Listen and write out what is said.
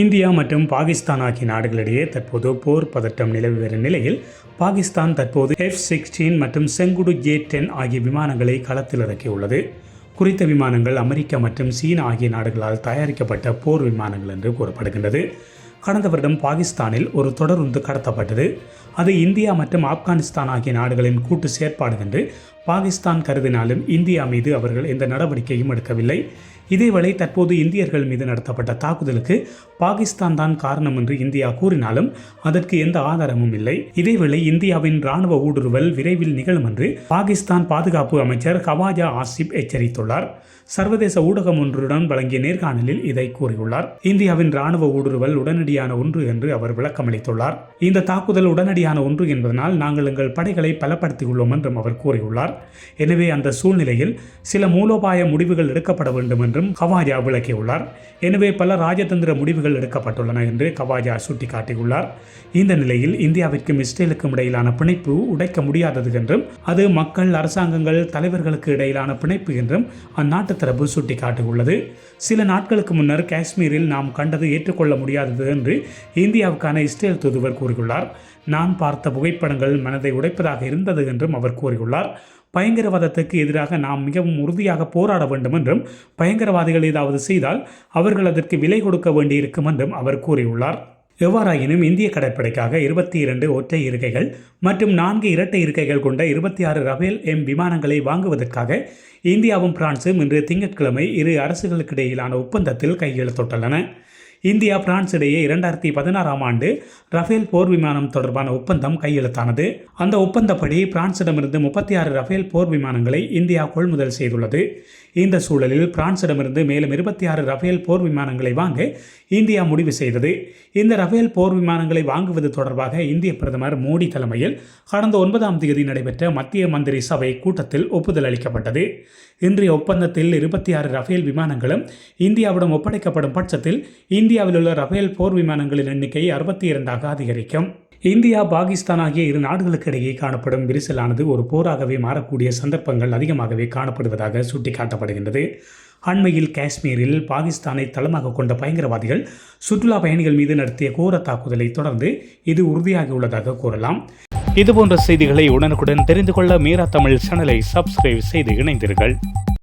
India மற்றும் பாகிஸ்தான் ஆகிய நாடுகளிடையே தற்போது போர் பதட்டம் நிலவி வரும் நிலையில் பாகிஸ்தான் தற்போது எஃப் சிக்ஸ்டீன் மற்றும் செங்குடு ஜே டென் ஆகிய விமானங்களை களத்தில் இறக்கியுள்ளது. குறித்த விமானங்கள் அமெரிக்கா மற்றும் சீனா ஆகிய நாடுகளால் தயாரிக்கப்பட்ட போர் விமானங்கள் என்று கூறப்படுகின்றது. கடந்த வருடம் பாகிஸ்தானில் ஒரு தொடருந்து கடத்தப்பட்டது. அது இந்தியா மற்றும் ஆப்கானிஸ்தான் ஆகிய நாடுகளின் கூட்டு செயற்பாடு என்று பாகிஸ்தான் கருதினாலும் இந்தியா மீது அவர்கள் எந்த நடவடிக்கையும் எடுக்கவில்லை. இதேவேளை தற்போது இந்தியர்கள் மீது நடத்தப்பட்ட தாக்குதலுக்கு பாகிஸ்தான் தான் காரணம் என்று இந்தியா கூறினாலும் அதற்கு எந்த ஆதாரமும் இல்லை. இதேவேளை இந்தியாவின் ராணுவ ஊடுருவல் விரைவில் நிகழும் என்று பாகிஸ்தான் பாதுகாப்பு அமைச்சர் ஹவாஜா ஆசிப் எச்சரித்துள்ளார். சர்வதேச ஊடகம் ஒன்றுடன் வழங்கிய நேர்காணலில் இதை கூறியுள்ளார். இந்தியாவின் ராணுவ ஊடுருவல் உடனடியான ஒன்று என்று அவர் விளக்கமளித்துள்ளார். இந்த தாக்குதல் உடனடியான ஒன்று என்பதனால் நாங்கள் எங்கள் படைகளை பலப்படுத்தியுள்ளோம் என்றும் அவர் கூறியுள்ளார். எனவே அந்த சூழ்நிலையில் சில மூலோபாய முடிவுகள் எடுக்கப்பட வேண்டும் என்றும் கவாஜா விளக்கியுள்ளார். எனவே பல ராஜதந்திர முடிவுகள் எடுக்கப்பட்டுள்ளன என்று கவாஜா சுட்டிக்காட்டியுள்ளார். இந்த நிலையில் இந்தியாவிற்கும் இஸ்ரேலுக்கும் இடையிலான பிணைப்பு உடைக்க முடியாதது என்றும் அது மக்கள் அரசாங்கங்கள் தலைவர்களுக்கு இடையிலான பிணைப்பு என்றும் அந்நாட்டு தரப்பு சுட்டிக்காட்டியுள்ளது. சில நாட்களுக்கு முன்னர் காஷ்மீரில் நாம் கண்டது ஏற்றுக்கொள்ள முடியாதது என்று இந்தியாவுக்கான இஸ்ரேல் தூதுவர் கூறியுள்ளார். நான் பார்த்த புகைப்படங்கள் மனதை உடைப்பதாக இருந்தது என்றும் அவர் கூறியுள்ளார். பயங்கரவாதத்துக்கு எதிராக நாம் மிகவும் உறுதியாக போராட வேண்டும் என்றும் பயங்கரவாதிகள் ஏதாவது செய்தால் அவர்கள் அதற்கு விலை கொடுக்க வேண்டியிருக்கும் என்றும் அவர் கூறியுள்ளார். எவ்வாறாயினும் இந்திய கடற்படைக்காக இருபத்தி இரண்டு ஒற்றை இருக்கைகள் மற்றும் நான்கு இரட்டை இருக்கைகள் கொண்ட இருபத்தி ஆறு ரஃபேல் எம் விமானங்களை வாங்குவதற்காக இந்தியாவும் பிரான்சும் இன்று திங்கட்கிழமை இரு அரசுகளுக்கிடையிலான ஒப்பந்தத்தில் கையெழுத்திட்டுள்ளன. இந்தியா பிரான்ஸ் இடையே இரண்டாயிரத்தி பதினாறாம் ஆண்டு ரஃபேல் போர் விமானம் தொடர்பான ஒப்பந்தம் கையெழுத்தானது. அந்த ஒப்பந்தப்படி பிரான்சிடமிருந்து முப்பத்தி ஆறு ரஃபேல் போர் விமானங்களை இந்தியா கொள்முதல் செய்துள்ளது. இந்த சூழலில் பிரான்சிடமிருந்து மேலும் இருபத்தி ஆறு ரஃபேல் போர் விமானங்களை வாங்க இந்தியா முடிவு செய்தது. இந்த ரஃபேல் போர் விமானங்களை வாங்குவது தொடர்பாக இந்திய பிரதமர் மோடி தலைமையில் கடந்த ஒன்பதாம் தேதி நடைபெற்ற மத்திய மந்திரி சபை கூட்டத்தில் ஒப்புதல் அளிக்கப்பட்டது. இன்றைய ஒப்பந்தத்தில் இருபத்தி ஆறு ரஃபேல் விமானங்களும் இந்தியாவிடம் ஒப்படைக்கப்படும் பட்சத்தில் இந்தியாவில் உள்ள ரஃபேல் போர் விமானங்களின் எண்ணிக்கை அறுபத்தி இரண்டாக அதிகரிக்கும். இந்தியா பாகிஸ்தான் ஆகிய இரு நாடுகளுக்கு இடையே காணப்படும் விரிசலானது ஒரு போராகவே மாறக்கூடிய சந்தர்ப்பங்கள் அதிகமாகவே காணப்படுவதாக சுட்டிக்காட்டப்படுகின்றது. அண்மையில் காஷ்மீரில் பாகிஸ்தானை தளமாக கொண்ட பயங்கரவாதிகள் சுற்றுலா பயணிகள் மீது நடத்திய கோர தாக்குதலை தொடர்ந்து இது உறுதியாகியுள்ளதாக கூறலாம். இதுபோன்ற செய்திகளை உடனுக்குடன் தெரிந்து கொள்ள மீரா தமிழ் சேனலை சப்ஸ்கிரைப் செய்து இணைந்தீர்கள்